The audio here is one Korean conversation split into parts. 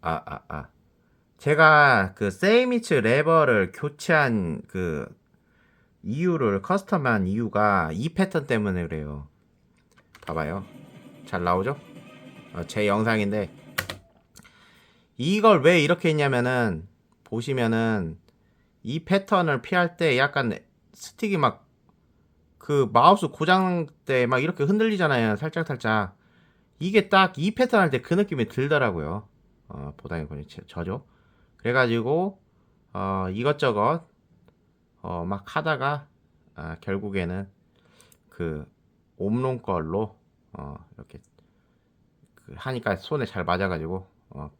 아, 아, 아. 제가 그 세이미츠 레버를 교체한 그 이유를 커스텀한 이유가 이 패턴 때문에 그래요. 봐봐요. 잘 나오죠? 어, 제 영상인데 이걸 왜 이렇게 했냐면은 보시면은 이 패턴을 피할 때 약간 스틱이 막 그 마우스 고장 때 막 이렇게 흔들리잖아요. 살짝 살짝. 이게 딱 이 패턴 할 때 그 느낌이 들더라고요. 어, 저- 저죠. 그래가지고 어, 이것저것 어, 막 하다가 아, 결국에는 그 옴론 걸로 어, 이렇게 그 하니까 손에 잘 맞아가지고 어,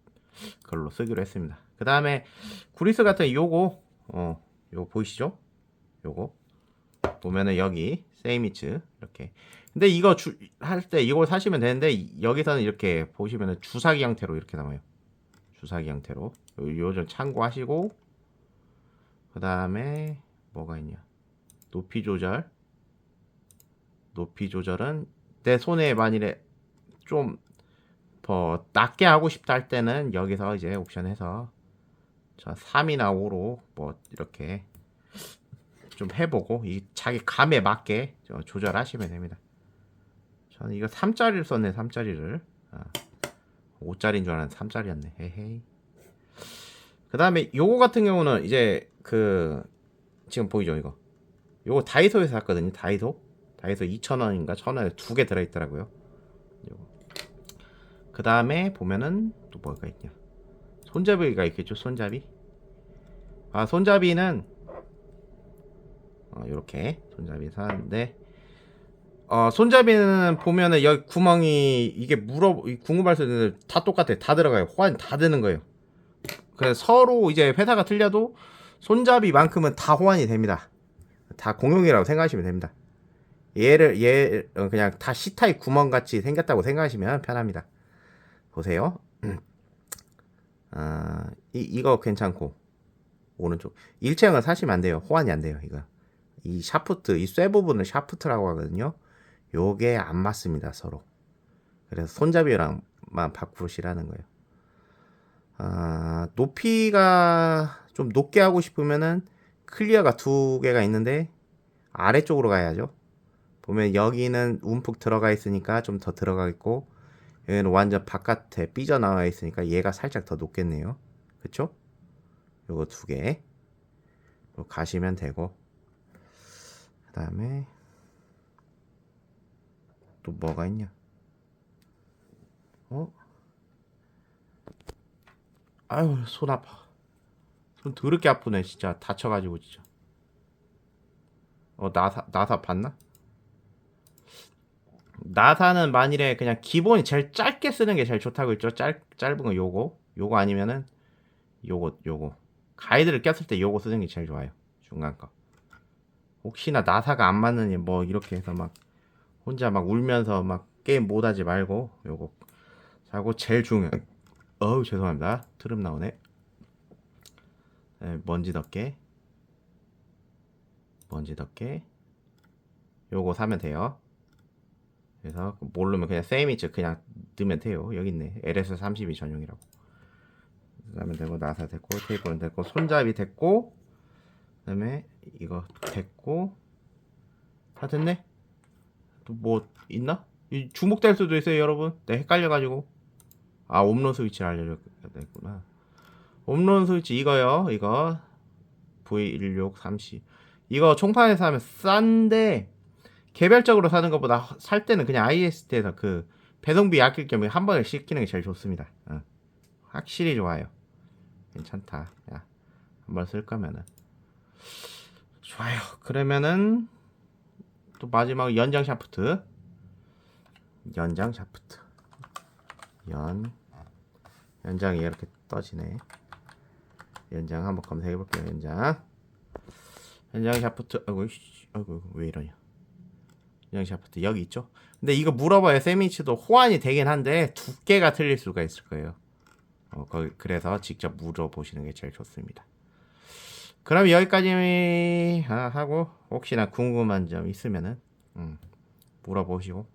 그걸로 쓰기로 했습니다. 그 다음에 구리스 같은 요거 어, 요거 보이시죠? 요거 보면은 여기 세이미츠 이렇게 근데 이거 할 때 이걸 사시면 되는데 여기서는 이렇게 보시면은 주사기 형태로 이렇게 나와요. 주사기 형태로. 요- 요즘 참고하시고 그 다음에 뭐가 있냐? 높이 조절. 높이 조절은 내 손에 만일에 좀 더 낮게 하고 싶다 할 때는 여기서 이제 옵션 해서 저 3이나 5로 뭐 이렇게 좀 해보고 이 자기 감에 맞게 저 조절하시면 됩니다. 저는 이거 3짜리를 썼네 3짜리를. 아, 5짜리인 줄 알았는데 3짜리였네. 헤헤이. 그 다음에 요거 같은 경우는 이제 그 지금 보이죠 이거? 요거 다이소에서 샀거든요 다이소. 다이소 2,000원인가 1,000원에 두 개 들어 있더라고요. 요거. 그 다음에 보면은 또 뭐가 있냐? 손잡이가 있겠죠 손잡이? 아 손잡이는 어, 요렇게 손잡이 샀는데 어, 손잡이는 보면은 여기 구멍이 이게 물어 이 궁금할 다 똑같아. 다 들어가요. 호환 다 되는 거예요. 그래서 서로 이제 회사가 틀려도 손잡이만큼은 다 호환이 됩니다. 다 공용이라고 생각하시면 됩니다. 얘를 얘 어, 그냥 다 타입 구멍 같이 생겼다고 생각하시면 편합니다. 보세요. 아, 이, 이거 괜찮고. 오른쪽. 일체형을 사시면 안 돼요. 호환이 안 돼요 이거. 이 샤프트 이 쇠 부분을 샤프트라고 하거든요 요게 안 맞습니다 서로. 그래서 손잡이랑만 바꾸시라는 거예요. 아, 높이가 좀 높게 하고 싶으면은 클리어가 두 개가 있는데 아래쪽으로 가야죠. 보면 여기는 움푹 들어가 있으니까 좀 더 들어가겠고 여기는 완전 바깥에 삐져나와 있으니까 얘가 살짝 더 높겠네요. 그쵸? 요거 두개. 가시면 되고. 그 다음에 또 뭐가 있냐? 어? 아유 손 아파. 손 더럽게 아프네 진짜 다쳐가지고 진짜. 어 나사 나사 봤나? 나사는 만일에 그냥 기본이 제일 짧게 쓰는 게 제일 좋다고 했죠. 짧 짧은 거 요거 요거 아니면은 요거 요거 가이드를 꼈을 때 요거 쓰는 게 제일 좋아요. 중간 거. 혹시나 나사가 안 맞느니 뭐 이렇게 해서 막 혼자 막 울면서 막 게임 못하지 말고 요거 사고 제일 중요 어우 죄송합니다. 트름 나오네. 네, 먼지 덮개. 먼지 덮개. 요거 사면 돼요. 그래서 모르면 그냥 세이미츠 그냥 넣으면 돼요. 여기 있네. LS32 전용이라고. 사면 되고 나사 됐고 테이프는 됐고 손잡이 됐고 그다음에 이거 됐고 다 됐네 또 뭐 있나? 이 주목될 수도 있어요 여러분. 네 헷갈려가지고. 아 홈런 스위치를 알려줬구나. 홈런 스위치 이거요 이거. V16 30 이거 총판에서 하면 싼데 개별적으로 사는 것보다 살 때는 그냥 IST에서 그 배송비 아낄 겸에 한 번에 시키는 게 제일 좋습니다. 어. 확실히 좋아요. 괜찮다. 야 한 번 쓸 거면은. 좋아요. 그러면은 또 마지막 연장 샤프트. 연장 샤프트. 연. 연장이 이렇게 떠지네. 연장 한번 검색해 볼게요 연장. 연장 샤프트. 아이고 씨, 아이고 왜 이러냐. 연장 샤프트 여기 있죠? 근데 이거 물어봐요. 세미치도 호환이 되긴 한데 두께가 틀릴 수가 있을 거예요. 어, 거기, 그래서 직접 물어보시는 게 제일 좋습니다 그럼 여기까지 하- 하고 혹시나 궁금한 점 있으면은 음, 물어보시고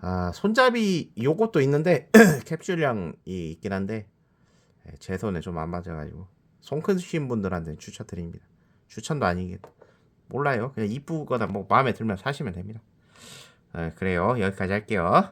아, 손잡이 요것도 있는데 캡슐형이 있긴 한데 예, 제 손에 좀 안 맞아가지고 손 크신 분들한테는 추천드립니다. 추천도 아니겠다. 몰라요. 그냥 이쁘거나 뭐 마음에 들면 사시면 됩니다. 예, 그래요. 여기까지 할게요.